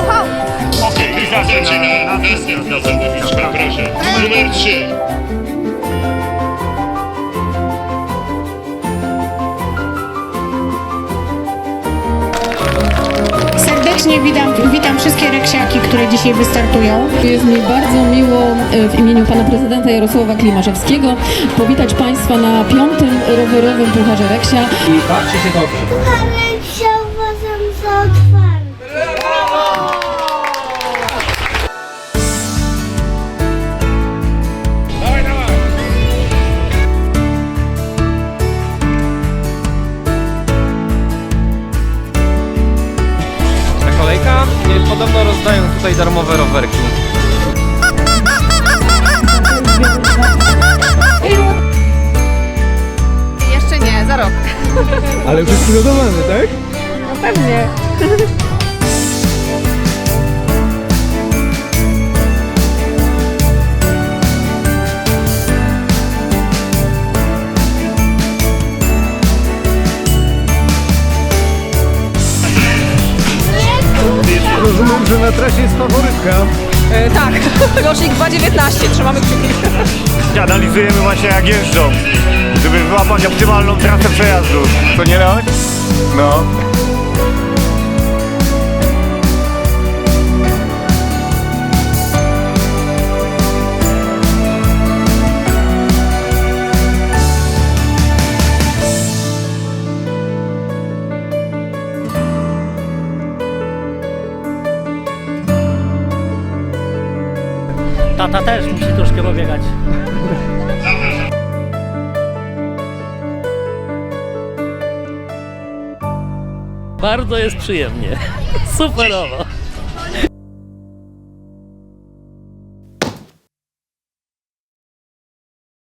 Ho, ho! Okej, zaczyna następna zawodniczka, proszę. Numer 3. Serdecznie witam, witam wszystkie reksiaki, które dzisiaj wystartują. Jest mi bardzo miło e, w imieniu pana prezydenta Jarosława Klimarzewskiego powitać państwa na piątym rowerowym Pucharze Reksia. i bawcie się dobrze. Kolejka podobno rozdają tutaj darmowe rowerki. Jeszcze nie, za rok. Ale już jest przygotowany, tak? Pewnie. Rozumiem, że na trasie jest faworytka. tak, rocznik 2.19, trzymamy kciuki. Analizujemy właśnie jak jeżdżą, żeby wyłapać optymalną trasę przejazdu. To nie Leoś? No. Tata też musi troszkę pobiegać. Bardzo jest przyjemnie. Superowo.